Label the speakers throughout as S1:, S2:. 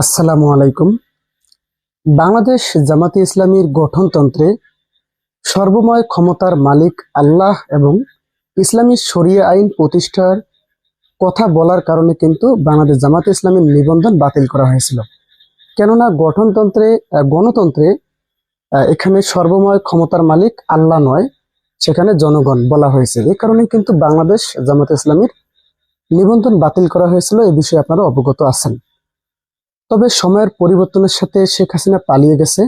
S1: আসসালামু আলাইকুম। বাংলাদেশ জামাতে ইসলামীর গঠনতন্ত্রে সর্বময় ক্ষমতার মালিক আল্লাহ এবং ইসলামী শরিয়া আইন প্রতিষ্ঠার কথা বলার কারণে কিন্তু বাংলাদেশ জামাতে ইসলামীর নিবন্ধন বাতিল করা হয়েছিল। কেননা গঠনতন্ত্রে গণতন্ত্রে এখানে সর্বময় ক্ষমতার মালিক আল্লাহ নয়, সেখানে জনগণ বলা হয়েছে। এই কারণে কিন্তু বাংলাদেশ জামাতে ইসলামীর নিবন্ধন বাতিল করা হয়েছিল। এ বিষয়ে আপনারা অবগত আছেন। তবে সময়ের পরিবর্তনের সাথে শেখ হাসিনা পালিয়ে গেছে।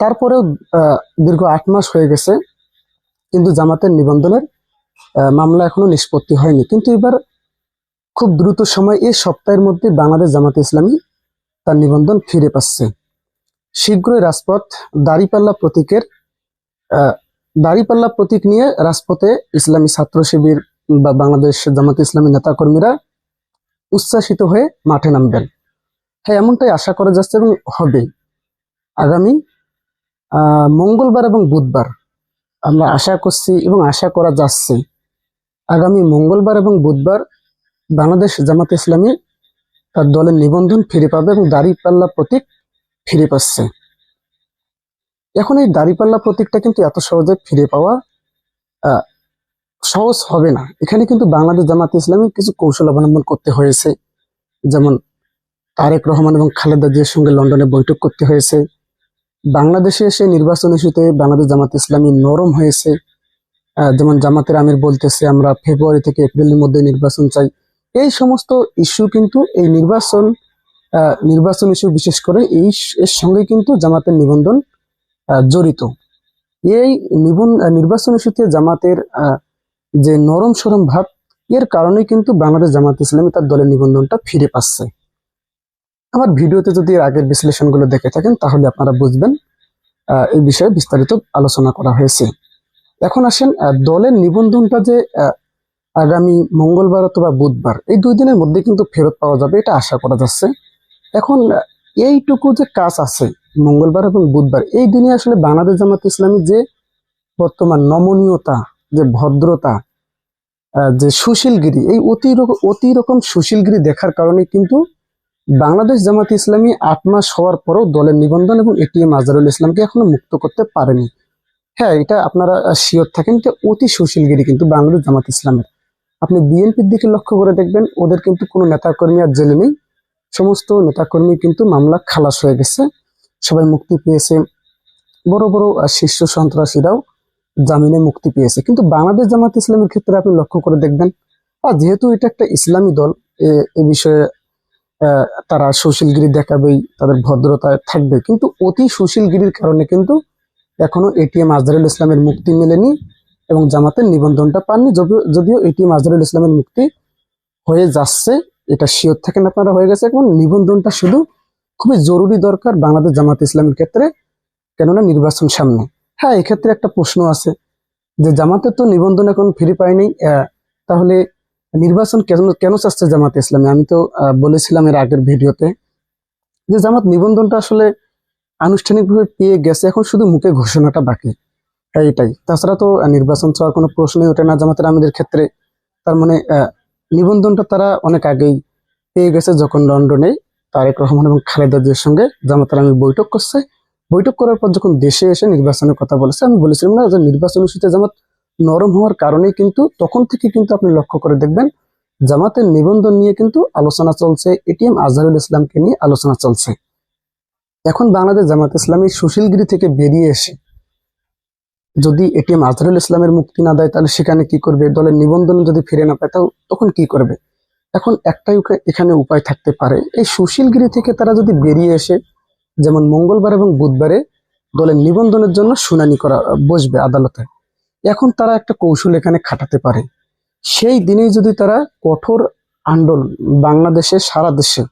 S1: তারপরেও দীর্ঘ আট মাস হয়ে গেছে, কিন্তু জামাতের নিবন্ধনের মামলা এখনও নিষ্পত্তি হয়নি। কিন্তু এবার খুব দ্রুত সময় এই সপ্তাহের মধ্যে বাংলাদেশ জামাতে ইসলামী তার নিবন্ধন ফিরে পাচ্ছে। শীঘ্রই রাজপথ দাড়িপাল্লা প্রতীকের দাড়িপাল্লা প্রতীক নিয়ে রাজপথে ইসলামী ছাত্র শিবির বা বাংলাদেশ জামাতে ইসলামী নেতাকর্মীরা উচ্ছ্বাসিত হয়ে মাঠে নামবেন। হ্যাঁ এমনটাই আশা করা যাচ্ছে এবং হবে। আগামী মঙ্গলবার এবং বুধবার আমরা আশা করছি এবং আশা করা যাচ্ছে। আগামী মঙ্গলবার এবং বুধবার বাংলাদেশ জামাত ইসলামী তার দলের নিবন্ধন ফিরে পাবে এবং দাড়িপাল্লা প্রতীক ফিরে পাচ্ছে। এখন এই দাড়িপাল্লা প্রতীকটা কিন্তু এত সহজে ফিরে পাওয়া সহজ হবে না। এখানে কিন্তু বাংলাদেশ জামাত ইসলামী কিছু কৌশল অবলম্বন করতে হয়েছে। যেমন তারেক রহমান এবং খালেদা জিয়ার সঙ্গে লন্ডনে বৈঠক করতে হয়েছে। বাংলাদেশে এসে নির্বাচন ইস্যুতে বাংলাদেশ জামাত ইসলামী নরম হয়েছে। যেমন জামাতের আমির বলতেছে, আমরা ফেব্রুয়ারি থেকে এপ্রিলের মধ্যে নির্বাচন চাই। এই সমস্ত ইস্যু কিন্তু, এই নির্বাচন নির্বাচন ইস্যু বিশেষ করে এই এর সঙ্গে কিন্তু জামাতের নিবন্ধন জড়িত। এই নিবন নির্বাচন ইস্যুতে জামাতের যে নরম সরম ভাব, এর কারণে কিন্তু বাংলাদেশ জামাত ইসলামী তার দলের নিবন্ধনটা ফিরে পাচ্ছে। আমার ভিডিওতে যদি আগের বিশ্লেষণগুলো দেখে থাকেন, তাহলে আপনারা বুঝবেন এই বিষয়ে বিস্তারিত আলোচনা করা হয়েছে। এখন আসেন দলের নিবন্ধনটা যে আগামী মঙ্গলবার অথবা বুধবার, এই দুই দিনের মধ্যে কিন্তু ফেরত পাওয়া যাবে, এটা আশা করা যাচ্ছে। এখন এইটুকু যে কাজ আছে, মঙ্গলবার এবং বুধবার, এই দিনে আসলে বাংলাদেশ জামাত ইসলামী যে বর্তমান নমনীয়তা, যে ভদ্রতা যে সুশীলগিরি, এই অতি রক- অতি রকম সুশীলগিরি দেখার কারণে কিন্তু বাংলাদেশ জামাত ইসলামী আট মাস হওয়ার পরেও দলের নিবন্ধন এবং এটিএম আজহারুল ইসলামকে এখনও মুক্ত করতে পারেনি। হ্যাঁ এটা আপনারা শিওর থাকেন যে অতি সুশীলগিরি কিন্তু বাংলাদেশ জামাত ইসলামের। আপনি বিএনপির দিকে লক্ষ্য করে দেখবেন, ওদের কিন্তু কোনো নেতাকর্মী আর জেলে নেই। সমস্ত নেতাকর্মী কিন্তু মামলা খালাস হয়ে গেছে। সবাই মুক্তি পেয়েছে। বড় বড় শীর্ষ সন্ত্রাসীরাও জামিনে মুক্তি পেয়েছে। কিন্তু বাংলাদেশ জামাত ইসলামের ক্ষেত্রে আপনি লক্ষ্য করে দেখবেন আর যেহেতু এটা একটা ইসলামী দল এ- বিষয়ে তারা সুশীলগিরি দেখাবেই, তাদের ভদ্রতা থাকবে। কিন্তু অতি সুশীলগিরির কারণে কিন্তু এখনও এটিএম আজহারুল ইসলামের মুক্তি মেলেনি এবং জামাতের নিবন্ধনটা পাননি। যদিও এটিএম আজহারুল ইসলামের মুক্তি হয়ে যাচ্ছে, এটা শিওর থাকেন আপনারা, হয়ে গেছে। এখন নিবন্ধনটা শুধু খুবই জরুরি দরকার বাংলাদেশ জামাত ইসলামের ক্ষেত্রে, কেননা নির্বাচন সামনে। হ্যাঁ এক্ষেত্রে একটা প্রশ্ন আছে, যে জামাতের তো নিবন্ধন এখন ফ্রি পায়নি তাহলে নির্বাচন কেন কেন চাচ্ছে জামাত ইসলামী? আমি তো বলেছিলাম এর আগের ভিডিওতে যে জামাত নিবন্ধনটা আসলে আনুষ্ঠানিকভাবে পেয়ে গেছে এখন শুধু মুখে ঘোষণাটা বাকি। হ্যাঁ, এটাই। তাছাড়া তো নির্বাচন চাওয়ার কোনো প্রশ্নই ওঠে না জামাতের আমিরের ক্ষেত্রে। তার মানে নিবন্ধনটা তারা অনেক আগেই পেয়ে গেছে যখন লন্ডনে তারেক রহমান এবং খালেদা জিয়ার সঙ্গে জামাতের আমির বৈঠক করছে। বৈঠক করার পর যখন দেশে এসে নির্বাচনের কথা বলেছে আমি বলেছিলাম না যে নির্বাচন ইস্যুতে জামাত নরম হওয়ার কারণেই কিন্তু তখন থেকে কিন্তু আপনি লক্ষ্য করে দেখবেন জামাতের নিবন্ধন নিয়ে কিন্তু আলোচনা চলছে এটিএম আজহারুল ইসলামকে নিয়ে আলোচনা চলছে। এখন বাংলাদেশ জামাত ইসলামী সুশীলগিরি থেকে বেরিয়ে এসে যদি এটিএম আজহারুল ইসলামের মুক্তি না দেয়, তাহলে সেখানে কি করবে? দলের নিবন্ধন যদি ফিরে না পায় তখন কি করবে? এখন একটাই এখানে উপায় থাকতে পারে। এই সুশীলগিরি থেকে তারা যদি বেরিয়ে এসে যেমন মঙ্গলবার এবং বুধবারে দলের নিবন্ধনের জন্য শুনানি করা বসবে আদালতে। এখন তারা একটা কৌশল এখানে খাটাতে পারে। সেই দিনেই যদি তারা কঠোর আন্দোলন, বাংলাদেশে সারা দেশে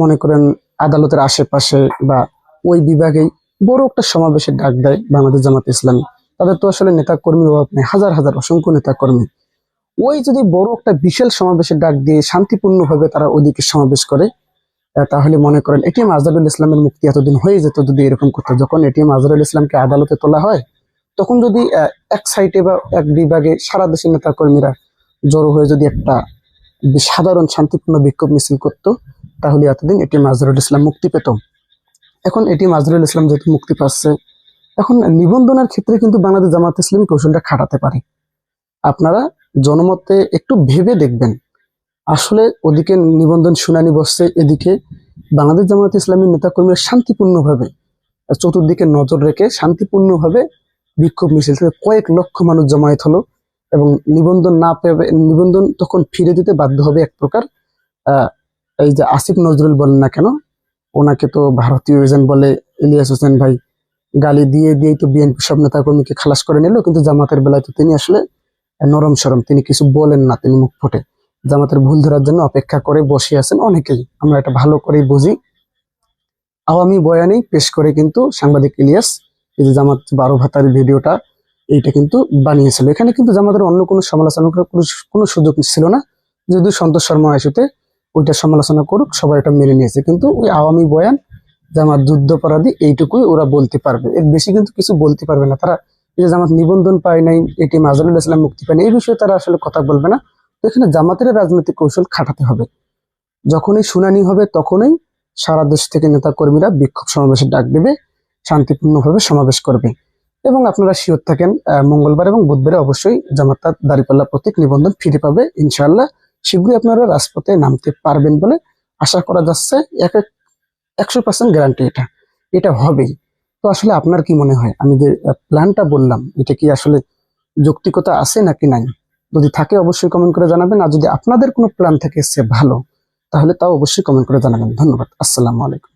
S1: মনে করেন আদালতের আশেপাশে বা ওই বিভাগেই বড় একটা সমাবেশের ডাক দেয় বাংলাদেশ জামাত ইসলামী। তাদের তো আসলে নেতা কর্মীর অভাব নেই, হাজার হাজার অসংখ্য নেতা কর্মী ওই যদি বড় একটা বিশাল সমাবেশের ডাক দিয়ে শান্তিপূর্ণভাবে তারা ওইদিকে সমাবেশ করে তাহলে মনে করেন এটিএম আজহারুল ইসলামের মুক্তি এতদিন হয়ে যেত যদি এরকম করতো। যখন এটিএম আজহারুল ইসলামকে আদালতে তোলা হয় তখন যদি এক সাইডে বা এক বিভাগে সারা দেশের নেতা কর্মীরা জড়ো হয়ে যদি একটা সাধারণ শান্তিপূর্ণ বিক্ষোভ মিছিল করতো, তাহলে এতদিন এটি মাজরুল ইসলাম মুক্তি পেত। এখন এটি মাজরুল ইসলাম যেহেতু মুক্তি পাচ্ছে, এখন নিবন্ধনের ক্ষেত্রে কিন্তু বাংলাদেশ জামাত ইসলামী কৌশলটা খাটাতে পারে। আপনারা জনমতে একটু ভেবে দেখবেন, আসলে ওদিকে নিবন্ধন শুনানি বসছে, এদিকে বাংলাদেশ জামাত ইসলামী নেতাকর্মীরা শান্তিপূর্ণভাবে, চতুর্দিকে নজর রেখে শান্তিপূর্ণভাবে বিক্ষোভ মিছিল থেকে কয়েক লক্ষ মানুষ জমায়েত হলো এবং নিবন্ধন না পেয়ে নিবন্ধন তখন ফিরে দিতে বাধ্য হবে এক প্রকার এই যে আসিফ নজরুল বলেন না কেন, ওনাকে তো ভারতীয় এজেন্ট বলে ইলিয়াস হোসেন ভাই গালি দিয়ে দিয়েই তো বিএনপি সব নেতাকর্মীকে খালাস করে নিল, কিন্তু জামাতের বেলায় তো তিনি আসলে নরম সরম, তিনি কিছু বলেন না, তিনি মুখ ফুটে। জামাতের ভুল ধরার জন্য অপেক্ষা করে বসে আছেন অনেকেই, আমরা এটা ভালো করেই বুঝি। আওয়ামী বয়ানেই পেশ করে কিন্তু সাংবাদিক ইলিয়াস এই যে জামাত বারো ভাতার ভিডিওটা, এইটা কিন্তু বানিয়েছিল। এখানে কিন্তু জামাতের অন্য কোনো সমালোচনা কোনো সুযোগ ছিল না। যদি সন্তোষ শর্মা ইস্যুতে ওইটা সমালোচনা করুক, সবাই এটা মেনে নিয়েছে। কিন্তু ওই আওয়ামী বয়ান, জামাত যুদ্ধপরাধী, এইটুকুই ওরা বলতে পারবে। এর বেশি কিন্তু কিছু বলতে পারবে না। তারা এই যে জামাত নিবন্ধন পায় নাই এটি মাজরুল ইসলাম মুক্তি পায় এই বিষয়ে তারা আসলে কথা বলবে না। তো এখানে জামাতের রাজনৈতিক কৌশল খাটাতে হবে। যখনই শুনানি হবে, তখনই সারা দেশ থেকে নেতা কর্মীরা বিক্ষোভ সমাবেশে ডাক দেবে। শান্তিপূর্ণভাবে সমাবেশ করবে। এবং আপনারা শিওর থাকেন মঙ্গলবার এবং বুধবারে অবশ্যই জামাত দাঁড়িপাল্লা প্রতীক নিবন্ধন ফিরে পাবে। ইনশাআল্লাহ শীঘ্রই আপনারা রাজপথে নামতে পারবেন বলে আশা করা যাচ্ছে। এক এক একশো পার্সেন্ট গ্যারান্টি এটা। এটা হবেই। তো আসলে আপনার কি মনে হয়? আমি যে প্ল্যানটা বললাম, এটা কি আসলে যৌক্তিকতা আছে নাকি নাই? যদি থাকে অবশ্যই কমেন্ট করে জানাবেন। আর যদি আপনাদের কোনো প্ল্যান থেকে সে ভালো, তাহলে তাও অবশ্যই কমেন্ট করে জানাবেন। ধন্যবাদ। আসসালামু আলাইকুম।